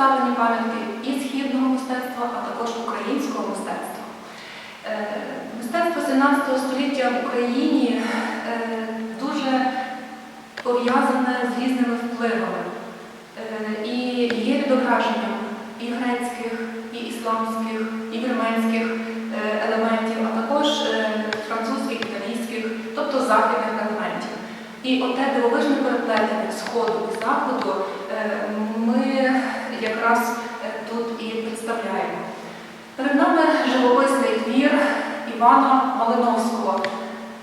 представлені пам'ятки і східного мистецтва, а також українського мистецтва. Е, Мистецтво 17 століття в Україні е, дуже пов'язане з різними впливами Е, і є відображенням і грецьких, і ісламських, і вірменських елементів, а також французьких, італійських, тобто західних елементів. І оте дивовижне переплетення сходу і заходу ми якраз е, тут і представляємо. Перед нами живописний твір Івана Малиновського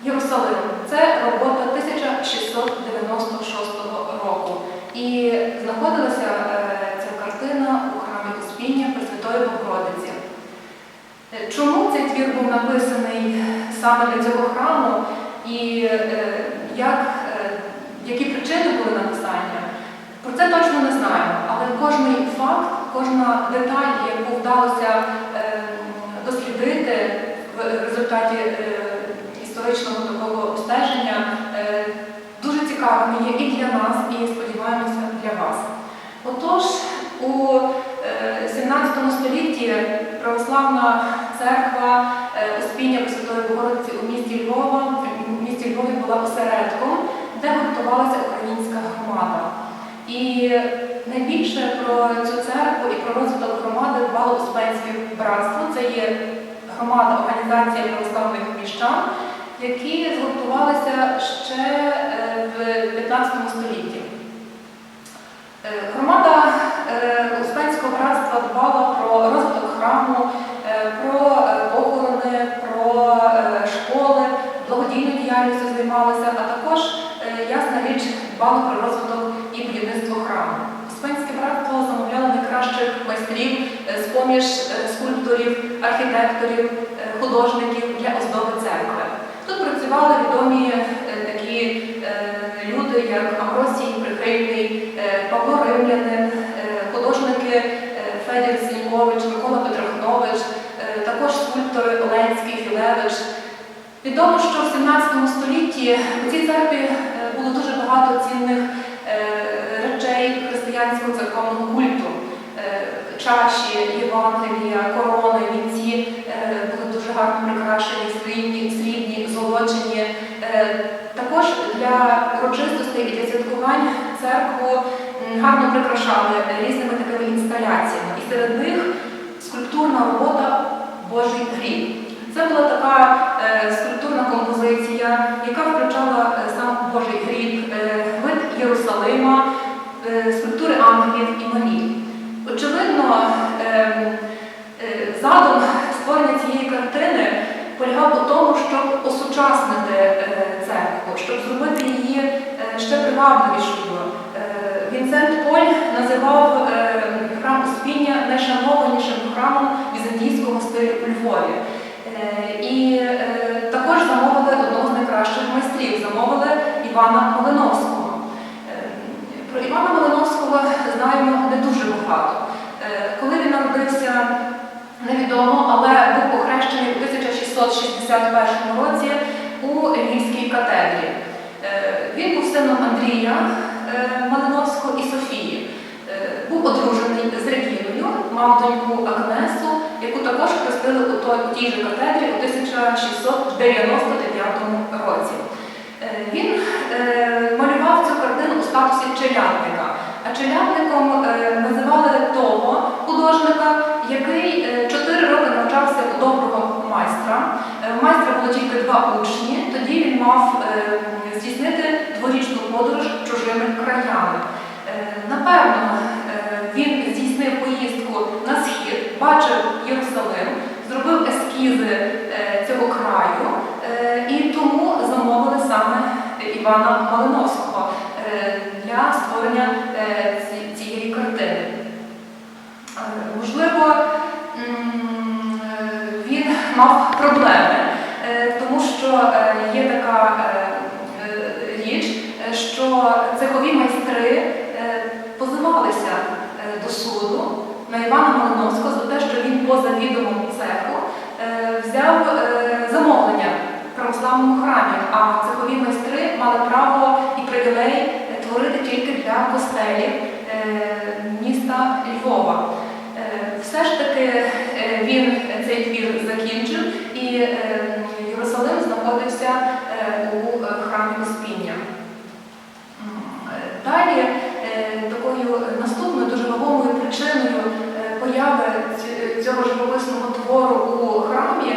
Єрусалим. Це робота 1696 року. І знаходилася е, ця картина у храмі Успіння Пресвятої Богородиці. Е, Чому цей твір був написаний саме для цього храму і як, які причини були написання? Про це точно не кожний факт, кожна деталь, яку вдалося е, дослідити в результаті е, історичного такого обстеження, е, дуже цікавими є і для нас, і сподіваємося для вас. Отож, у е, 17 столітті православна церква Успіння Пресвятої Богородиці у місті Львова, в місті Львові була осередком, про цю церкву і про розвиток громади дбало Успенське братство. Це є громада організація православних міщан, які згуртувалися ще е, в 15 столітті. Е, Громада е, Успенського братства дбала про розвиток храму, е, про е, похорони, про е, школи, благодійною діяльністю займалися, а також, е, ясна річ, дбало про розвиток і будівництво храму. Успенське братство замовляло найкращих майстрів е, з-поміж е, скульпторів, архітекторів, е, художників для оздоби церкви. Тут працювали відомі е, такі е, люди, як Амросій Прихильний, Павло Римлянин, художники Федір Сінькович, Микола Петрохнович, також скульптори Оленський, Філевич. Відомо, що в 17 столітті у цій церкві було дуже багато цінних речей християнського церковного культу. Чаші, Євангелія, корони, вінці були дуже гарно прикрашені, срібні, срібні, золочені. Е, Також для урочистостей і для святкувань церкву гарно прикрашали різними такими інсталяціями. І серед них скульптурна робота Божий гріб. Це була така е, скульптурна композиція, яка включала е, сам Божий гріб, е, вид Єрусалима, е, скульптури ангелів і Марії. Очевидно, ем, е, задум створення цієї картини полягав у тому, щоб осучаснити е, церкву, щоб зробити її е, ще привабливішою. Е, Вінсент Поль називав храм Успіння найшанованішим храмом візантійського стилю у Львові. І також замовили одного з найкращих майстрів, замовили Івана Малиновського. Про Івана Малиновського знаємо не дуже багато. Коли він народився, невідомо, але був охрещений у 1661 році у Львівській катедрі. Е, Він був сином Андрія е, Малиновського і Софії. Е, Був одружений з Регіною, мав доньку Агнесу, яку також хрестили у тій же катедрі у 1699 році. Він малював цю картину у статусі челядника. А челядником називали того художника, який е, чотири роки навчався у доброго майстра. Е, У майстра було тільки два учні, тоді він мав е, здійснити дворічну подорож чужими краями. Е, Напевно, е, він здійснив поїздку на схід, бачив Єрусалим, зробив ескізи е, цього краю, е, і тому замовили саме Івана Малиновського е, для створення е, ці- цієї картини. Е, Можливо, м, е, він мав проблеми, е, тому що е, є така е, річ, що цехові майстри позивалися до суду на Івана Малиновського за те, що він поза відомом цеху взяв замовлення в православному храмі, а цехові майстри мали право і привілей творити тільки для костелів міста Львова. таки е, він цей твір закінчив, і е, Єрусалим знаходився е, у е, храмі Успіння. Е, Далі такою наступною дуже вагомою причиною появи цього живописного твору у храмі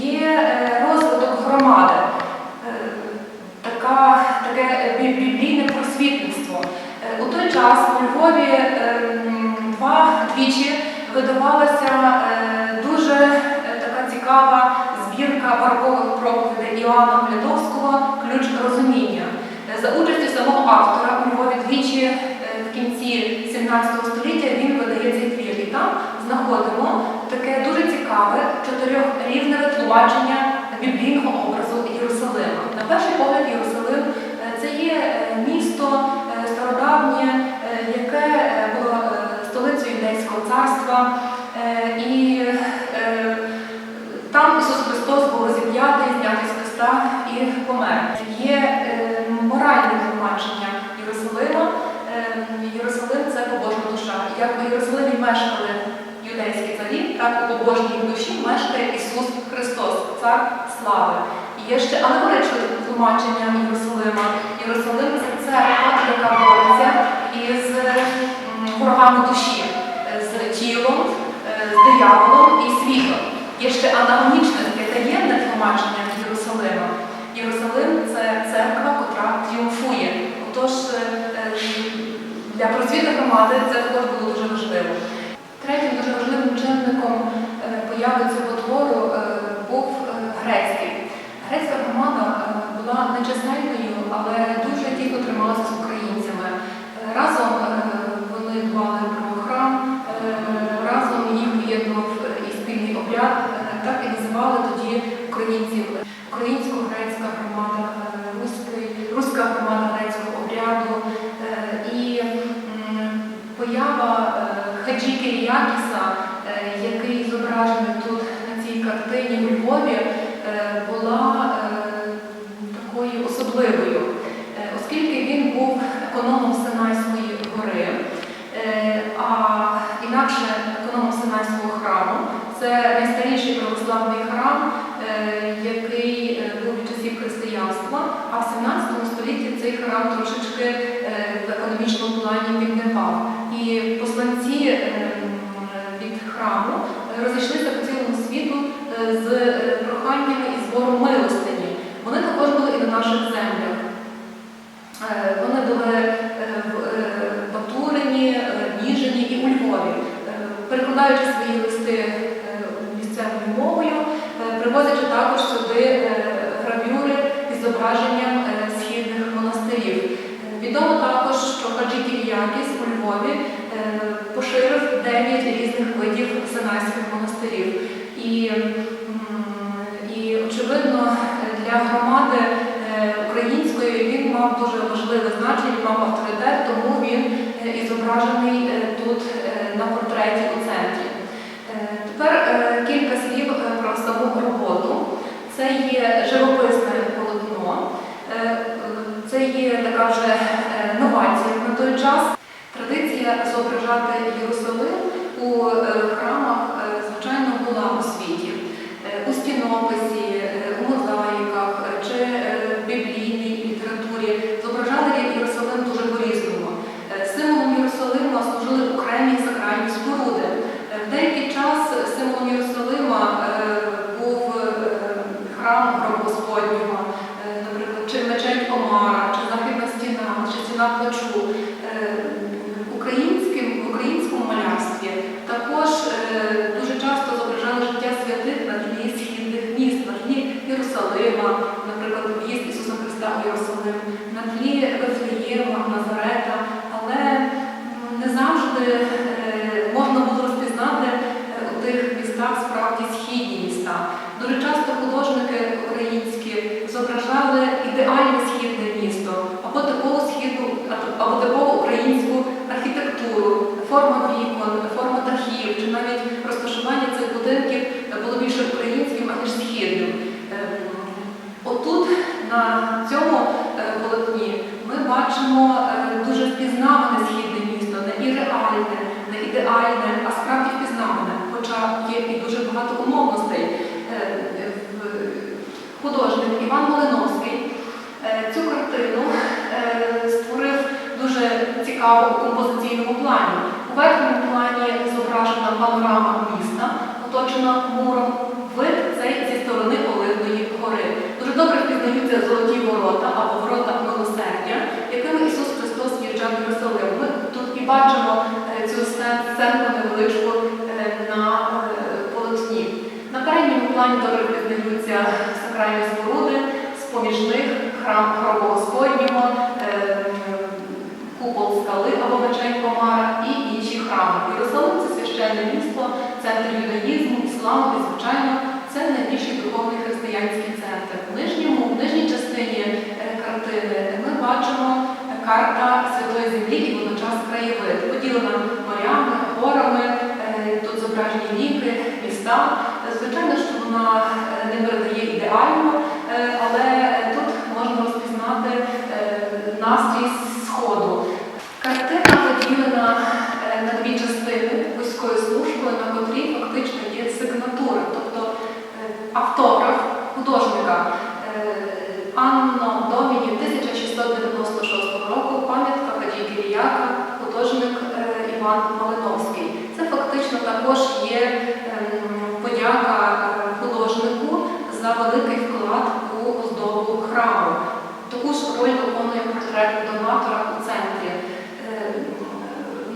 є розвиток громади. Іоанна Глядовського Ключ розуміння. Е, За участю самого автора у Львові двічі е, в кінці 17 століття він видає цей твір. І там знаходимо таке дуже цікаве чотирьохрівневе тлумачення біблійного образу Єрусалима. На перший погляд, Єрусалим е, це є місто стародавнє, яке було столицею Юдейського царства. І е, там Ісус Христос був розіп'ятий, Христа і помер. Є е, моральне тлумачення Єрусалима. Е, Єрусалим це побожна душа. Як у Єрусалимі мешкали юдейські царі, так у побожній душі мешкає Ісус Христос, цар слави. Є ще алегоричне тлумачення Єрусалима. Єрусалим це церква, яка бореться із ворогами душі, е, з тілом, е, з дияволом і світом. Є ще анагонічне таємне тлумачення. Єрусалим це церква, котра тріумфує. Отож, е, е, для просвіти громади це також було дуже важливо. Третім дуже важливим чинником е, появи цього твору був грецький. Грецька громада була нечисленною, але дуже тісно трималася з українцями. Разом е, вони дбали про храм, е, разом їх поєднував е, і спільний обряд. Е, Так і називали тоді українців українсько-грецька громада, е, руський, руська громада грецького обряду. Е, І м, поява е, Хаджі Кіріякіса, е, який зображений тут на цій картині у Львові, е, була е, такою особливою, Е, оскільки він був економом Синайської гори, е, а інакше економом Синайського храму. Це найстаріший православний храм, е, який е, був від часів християнства, а в 17 столітті цей храм трошечки е, в економічному плані піднивав. І посланці е, м, від храму е, розійшлися по цілому світу е, з е, проханнями і збором милостині. Вони також були і на наших землях. Е, Вони були е, в е, Батурині, е, Ніжині і у Львові. Е, Перекладаючи свої листи е, місцевою мовою, е, привозячи також сюди е, гравюри із зображенням е, східних монастирів. Е, Відомо також, що Хаджі Кіріякіс у Львові е, поширив 9 різних видів синайських монастирів. І, і очевидно, для громади е, української він мав дуже важливе значення, мав авторитет, тому він е, і зображений е, тут на портреті у центрі. Тепер кілька слів про саму роботу. Це є живописне полотно. Це є така вже новація на той час. Традиція зображати Єрусалим у е, храмах, е, звичайно, була у світі. Е, У стінописі, е, у мозаїках е, чи е, в біблійній літературі зображали Єрусалим дуже по-різному. Е, Символом Єрусалима служили окремі сакральні споруди. Е, В деякий час символом Єрусалима е, був е, храм гробу Господнього, е, наприклад, чи мечеть Омара, чи західна стіна, чи стіна плачу. Е, Українським, в українському малярстві також е, дуже часто зображали життя святих на тлі східних міст, на тлі Єрусалима, наприклад, в'їзд Ісуса Христа у Єрусалим, на тлі Вифлеєма, Назарета, але не завжди е, можна було розпізнати е, у тих містах справді східні міста. Дуже часто художники українські зображали ідеальне східне місто або типову східну, або типову українську архітектуру, форма вікон, форма дахів, чи навіть розташування цих будинків було більше українським, аніж східним. Ем, Отут, на цьому е, полотні, ми бачимо е, дуже впізнаване східне місто, не і реальне, не ідеальне, а справді впізнаване. Хоча цікаво у композиційному плані. У верхньому плані зображена панорама міста, оточена муром. Вид цей зі сторони Оливної гори. Дуже добре впізнаються золоті ворота або ворота милосердя, якими Ісус Христос в'їжджав в Єрусалим. Ми тут і бачимо е, цю сцен- сценку невеличку е, на е, полотні. На передньому плані добре впізнаються сакральні споруди, з-поміж них храм храму Господнього, скали або мечень Комара і інші храми. Єрусалим це священне місто, центр юдаїзму, ісламу і, звичайно, це найбільший духовний християнський центр. В нижньому, в нижній частині картини ми бачимо карта Святої Землі і водночас краєвид, поділена морями, горами, е, тут зображені ріки, міста. Звичайно, що вона е, не передає ідеально, е, але тут можна розпізнати настрій. Картина поділена е, на дві частини смужкою, на котрій фактично є сигнатура, тобто е, автограф художника Е, Анно Доміні 1696 року, пам'ятка Кадій Киріяка, художник е, Іван Малиновський. Це фактично також є ем, подяка е, художнику за великий вклад у оздобу храму. Таку ж роль виконує портрет донатора у центрі. Е,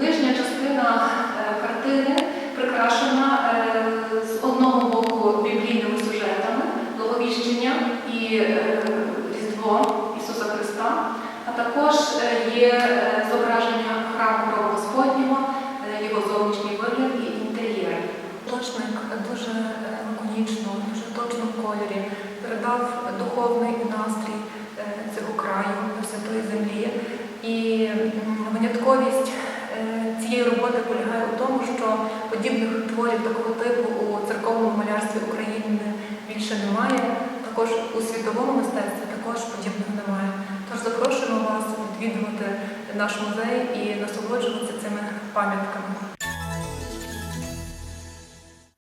Нижня частина е, картини прикрашена е, з одного боку біблійними сюжетами, благовіщення е, Різдво Ісуса Христа, а також е, є е, зображення храму Господнього, його зовнішній вигляд і інтер'єр. Художник дуже лаконічно, дуже точно в кольорі передав духовний настрій цього краю, святої землі. І винятковість цієї роботи полягає у тому, що подібних творів такого типу у церковному малярстві України більше немає. Також у світовому мистецтві також подібних немає. Тож запрошуємо вас відвідувати наш музей і насолоджуватися цими пам'ятками.